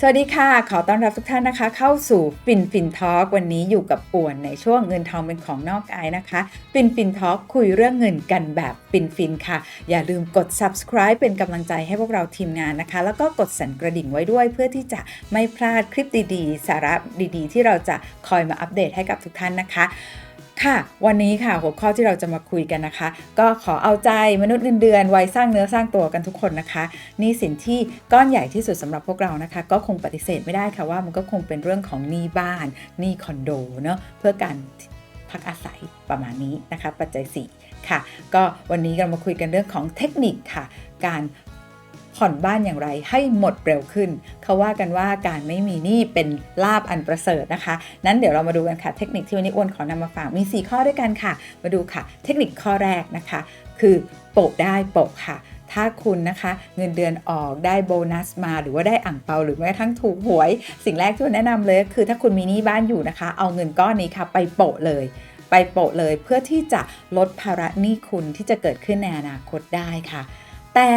สวัสดีค่ะ ขอต้อนรับทุกท่านนะคะ เข้าสู่ฟินฟินทอล์กวันนี้อยู่กับป่วนในช่วงเงินทองเป็นของนอกกายนะคะฟินฟินทอล์กคุยเรื่องเงินกันแบบฟินฟินค่ะ อย่าลืมกด subscribe เป็นกำลังใจให้พวกเราทีมงานนะคะ แล้วก็กดสั่นกระดิ่งไว้ด้วย เพื่อที่จะไม่พลาดคลิปดีๆ สาระดีๆ ที่เราจะคอยมาอัปเดตให้กับทุกท่านนะคะ ค่ะ วันนี้ค่ะหัวข้อที่เราจะมาคุยกันนะคะ ก็ขอเอาใจมนุษย์เงินเดือนวัยสร้างเนื้อสร้างตัวกันทุกคนนะคะนี่สินที่ก้อนใหญ่ที่สุดสำหรับพวกเรานะคะ ก็คงปฏิเสธไม่ได้ค่ะว่ามันก็คงเป็นเรื่องของหนี้บ้านหนี้คอนโดเนาะเพื่อการพักอาศัยประมาณนี้นะคะ ปัจจัย 4 ค่ะ ก็วันนี้เรามาคุยกันเรื่องของเทคนิคค่ะ การ ผ่อนบ้านอย่างไรให้หมดเร็วขึ้น เขาว่ากันว่าการไม่มีหนี้เป็นลาบอันประเสริฐนะคะ นั้นเดี๋ยวเรามาดูกันค่ะเทคนิคที่วันนี้อ้วนขอนำมาฝากมี 4 ข้อด้วยกันค่ะ มาดูค่ะ เทคนิคข้อแรกนะคะ คือโปะได้โปะค่ะถ้าคุณนะคะเงินเดือนออกได้โบนัสมาหรือว่าได้อ่างเปาหรือแม้กระทั่งถูกหวย สิ่งแรกที่วนแนะนำเลยคือถ้าคุณมีหนี้บ้านอยู่นะคะ เอาเงินก้อนนี้ค่ะ ไปโปะเลย ไปโปะเลยเพื่อที่จะลดภาระหนี้คุณที่จะเกิดขึ้นในอนาคตได้ค่ะ แต่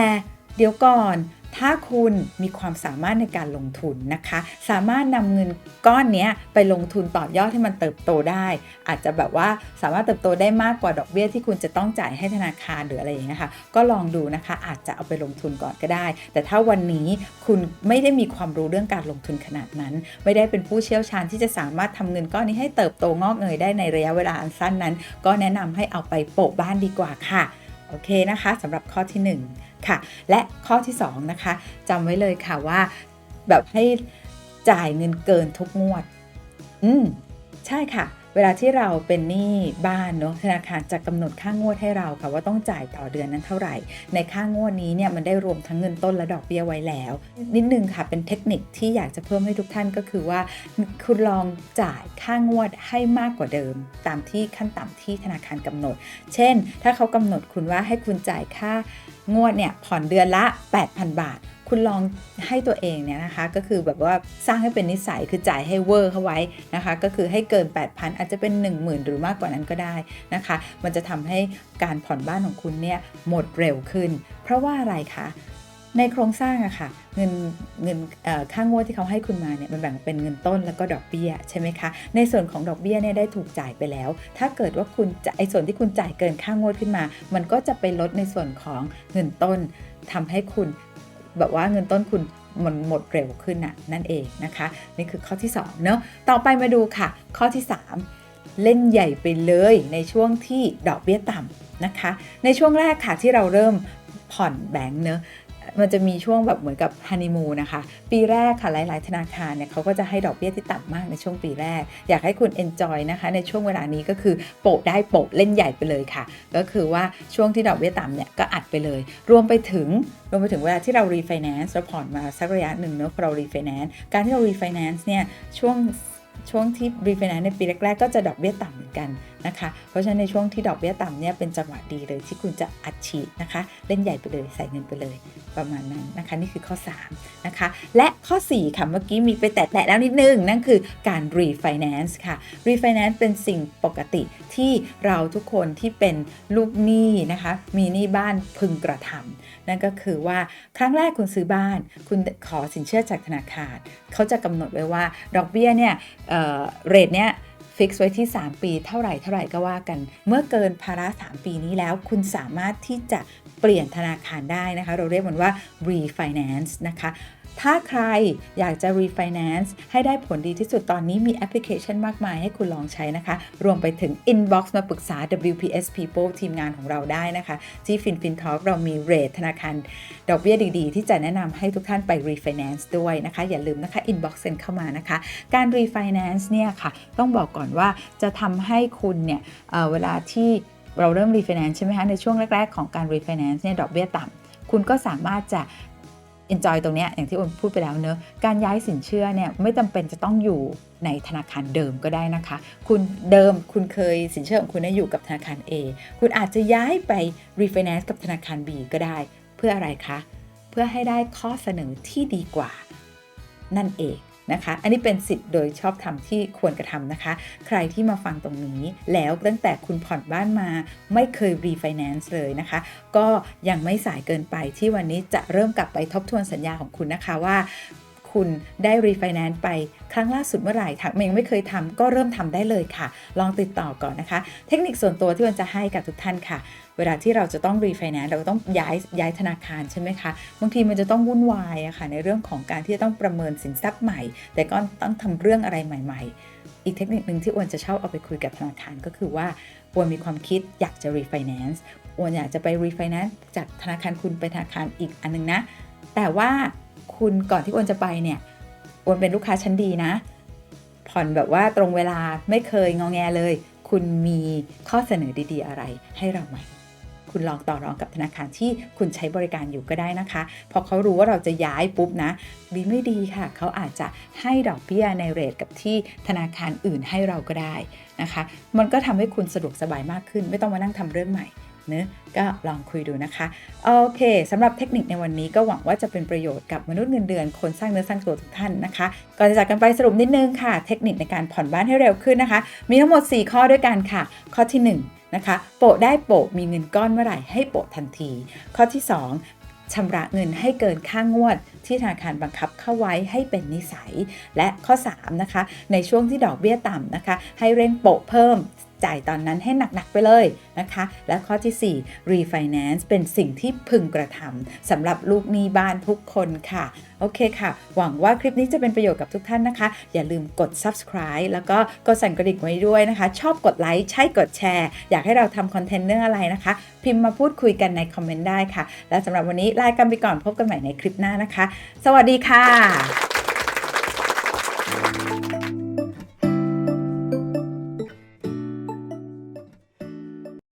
เดี๋ยวก่อน ถ้าคุณมีความสามารถในการลงทุนนะคะ สามารถนำเงินก้อนนี้ไปลงทุนต่อยอดให้มันเติบโตได้ อาจจะแบบว่าสามารถเติบโตได้มากกว่าดอกเบี้ยที่คุณจะต้องจ่ายให้ธนาคารหรืออะไรอย่างเงี้ยค่ะ ก็ลองดูนะคะ อาจจะเอาไปลงทุนก่อนก็ได้ แต่ถ้าวันนี้คุณไม่ได้มีความรู้เรื่องการลงทุนขนาดนั้น ไม่ได้เป็นผู้เชี่ยวชาญที่จะสามารถทำเงินก้อนนี้ให้เติบโตงอกเงยได้ในระยะเวลาอันสั้นนั้น ก็แนะนำให้เอาไปโปะบ้านดีกว่าค่ะ โอเคนะคะสำหรับข้อที่ 1 ค่ะ และข้อที่2นะคะจำไว้เลยค่ะว่า แบบให้จ่ายเงินเกินทุกงวด อืม ใช่ค่ะ เวลาที่เราเป็นหนี้บ้านเนาะธนาคารจะกำหนดค่างวดให้เราค่ะว่าต้องจ่ายต่อเดือนนั้นเท่าไหร่ ในค่างวดนี้เนี่ยมันได้รวมทั้งเงินต้นและดอกเบี้ยไว้แล้ว นิดนึงค่ะเป็นเทคนิคที่อยากจะเพิ่มให้ทุกท่านก็คือว่า คุณลองจ่ายค่างวดให้มากกว่าเดิม ตามที่ขั้นต่ำที่ธนาคารกำหนด เช่น ถ้าเขากำหนดคุณว่าให้คุณจ่ายค่างวดเนี่ยผ่อนเดือนละ 8,000 บาท คุณลองให้ตัวเองเนี่ยนะคะ ก็คือแบบว่าสร้างให้เป็นนิสัยคือจ่ายให้เวอร์เข้าไว้นะคะ ก็คือให้เกิน 8,000 อาจจะเป็น 10,000 หรือมากกว่านั้นก็ได้นะคะ มันจะทำให้การผ่อนบ้านของคุณเนี่ยหมดเร็วขึ้น เพราะว่าอะไรคะในโครงสร้างอะค่ะเงินเงินค่างวดที่เขาให้คุณมาเนี่ยมันแบ่งเป็นเงินต้นแล้วก็ดอกเบี้ยใช่ไหมคะในส่วนของดอกเบี้ยเนี่ยได้ถูกจ่ายไปแล้ว ถ้าเกิดว่าคุณจะไอ้ส่วนที่คุณจ่ายเกินค่างวดขึ้นมา มันก็จะไปลดในส่วนของเงินต้นทำให้คุณ แบบว่าเงินต้นคุณมันหมดเร็วขึ้นน่ะนั่นเองนะคะ นี่คือข้อที่2เนาะต่อไปมาดูค่ะ ข้อที่ 3 เล่นใหญ่ไปเลยในช่วงที่ดอกเบี้ยต่ำนะคะ ในช่วงแรกค่ะที่เราเริ่มผ่อนแบงค์เนอะ มันจะมีช่วงแบบเหมือนกับฮันนีมูนะคะ ปีแรกค่ะหลาย ๆ ธนาคารเนี่ยเขาก็จะให้ดอกเบี้ยที่ต่ำมากในช่วงปีแรก อยากให้คุณ enjoy นะคะ ในช่วงเวลานี้ก็คือโปะได้โปะเล่นใหญ่ไปเลยค่ะ ก็คือว่าช่วงที่ดอกเบี้ยต่ำเนี่ยก็อัดไปเลย รวมไปถึงรวมไปถึงเวลาที่เรา refinance เราผ่อนมาสักระยะหนึ่งเนอะพอเรา refinance การที่เรา refinance เนี่ยช่วงช่วงที่ refinance ในปีแรก ๆ ก็จะดอกเบี้ยต่ำเหมือนกัน นะคะ เพราะฉะนั้นในช่วงที่ดอกเบี้ยต่ำเนี่ยเป็นจังหวะดีเลยที่คุณจะอัดฉีดนะคะ เล่นใหญ่ไปเลยใส่เงินไปเลยประมาณนั้นนะคะ นี่คือข้อ 3 นะคะ และข้อ 4 ค่ะ เมื่อกี้มีไปแตะๆแล้วนิดนึง นั่นคือการ refinance ค่ะ refinance เป็นสิ่งปกติที่เราทุกคนที่เป็นลูกหนี้นะคะ มีหนี้บ้านพึงกระทำนั่นก็คือว่าครั้งแรกคุณซื้อบ้าน คุณขอสินเชื่อจากธนาคาร เขาจะกำหนดไว้ว่าดอกเบี้ยเนี่ยเรทเนี่ย ฟิกซ์ไว้ที่ 3 ปีเท่าไหร่เท่าไหร่ก็ว่ากัน เมื่อเกินภาระ 3 ปีนี้แล้วคุณสามารถที่จะเปลี่ยนธนาคารได้นะคะ เราเรียกมันว่า refinance นะคะ ถ้าใครอยากจะ refinance ให้ได้ผลดีที่สุดตอนนี้มีแอปพลิเคชันมากมายให้คุณลองใช้นะคะ รวมไปถึง inbox มาปรึกษา WPS People ทีมงานของเราได้นะคะ ที่ FinFin Talk เรามีเรทธนาคาร ดอกเบี้ยดีๆ ที่จะแนะนำให้ทุกท่านไป refinance ด้วยนะคะ อย่าลืมนะคะ inbox เซ็นเข้ามานะคะ การ refinance เนี่ยค่ะต้องบอกก่อนว่าจะทำให้คุณเนี่ยเเวลาที่เราเริ่ม refinance ใช่ไหมคะในช่วงแรก ๆ ของการ refinance เนี่ยดอกเบี้ยต่ำคุณก็สามารถจะ enjoy ตรงเนี้ยอย่างที่อ้นพูดไปแล้วเนอะการย้ายสินเชื่อเนี่ยไม่จำเป็นจะต้องอยู่ในธนาคารเดิมก็ได้นะคะ คุณเดิมคุณเคยสินเชื่อของคุณนะอยู่กับธนาคาร A คุณอาจจะย้ายไป refinance กับธนาคาร B ก็ได้ เพื่ออะไรคะ เพื่อให้ได้ข้อเสนอที่ดีกว่า นั่นเอง นะคะ อันนี้เป็นสิทธิ์โดยชอบธรรมที่ควรกระทำนะคะ ใครที่มาฟังตรงนี้ แล้วตั้งแต่คุณผ่อนบ้านมาไม่เคยรีไฟแนนซ์เลยนะคะ ก็ยังไม่สายเกินไปที่วันนี้จะเริ่มกลับไปทบทวนสัญญาของคุณนะคะว่า คุณได้รีไฟแนนซ์ไปครั้งล่าสุดเมื่อไหร่ถ้ายังไม่เคยทำก็เริ่มทำได้เลยค่ะ ลองติดต่อก่อนนะคะ เทคนิคส่วนตัวที่วันจะให้กับทุกท่านค่ะ เวลาที่เราจะต้องรีไฟแนนซ์เราก็ต้องย้ายย้ายธนาคารใช่ไหมคะบางทีมันจะต้องวุ่นวายอะค่ะในเรื่องของการที่จะต้องประเมินสินทรัพย์ใหม่ แต่ก็ต้องทำเรื่องอะไรใหม่ ๆ อีกเทคนิคหนึ่งที่อ้วนจะชอบเอาไปคุยกับธนาคารก็คือว่าอ้วนมีความคิดอยากจะรีไฟแนนซ์อ้วนอยากจะไปรีไฟแนนซ์จากธนาคารคุณไปธนาคารอีกอันนึงนะ แต่ว่า คุณก่อนที่อ้วนจะไปเนี่ยอ้วนเป็นลูกค้าชั้นดีนะ ผ่อนแบบว่าตรงเวลาไม่เคยงองแงเลย คุณมีข้อเสนอดีๆอะไรให้เราไหมคุณลองต่อรองกับธนาคารที่คุณใช้บริการอยู่ก็ได้นะคะพราะเขารู้ว่าเราจะย้ายปุ๊บนะ ดีไม่ดีค่ะ เขาอาจจะให้ดอกเบี้ยในเรทกับที่ธนาคารอื่นให้เราก็ได้นะคะ มันก็ทำให้คุณสะดวกสบายมากขึ้น ไม่ต้องมานั่งทำเรื่องใหม่ เนะก็ลองคุยดูนะคะ โอเคสำหรับเทคนิคในวันนี้ก็หวังว่าจะเป็นประโยชน์กับมนุษย์เงินเดือน คนสร้างเนื้อสร้างตัวทุกท่านนะคะ ก่อนจะจากกันไปสรุปนิดนึงค่ะ เทคนิคในการผ่อนบ้านให้เร็วขึ้นนะคะ มีทั้งหมด 4 ข้อด้วยกันค่ะ ข้อที่ 1 นะคะ โปะได้โปะมีเงินก้อนเมื่อไหร่ให้โปะทันที ข้อที่ 2ชำระเงินให้เกินค่างวด ที่ธนาคารบังคับเข้าไว้ให้เป็นนิสัย และข้อ 3 นะคะ ในช่วงที่ดอกเบี้ยต่ำนะคะ ให้เร่งโปะเพิ่ม จ่ายตอนนั้นให้หนักๆไปเลยนะคะ และข้อที่ 4 refinance เป็นสิ่งที่พึงกระทำสำหรับลูกหนี้บ้านทุกคนค่ะ โอเคค่ะ หวังว่าคลิปนี้จะเป็นประโยชน์กับทุกท่านนะคะ อย่าลืมกด subscribe แล้วก็กดสั่นกระดิ่งไว้ด้วยนะคะ ชอบกดไลค์ใช่กดแชร์ อยากให้เราทำคอนเทนต์เรื่องอะไรนะคะ พิมพ์มาพูดคุยกันในคอมเมนต์ได้ค่ะ และสำหรับวันนี้ลากันไปก่อนพบกันใหม่ในคลิปหน้านะคะ สวัสดีค่ะ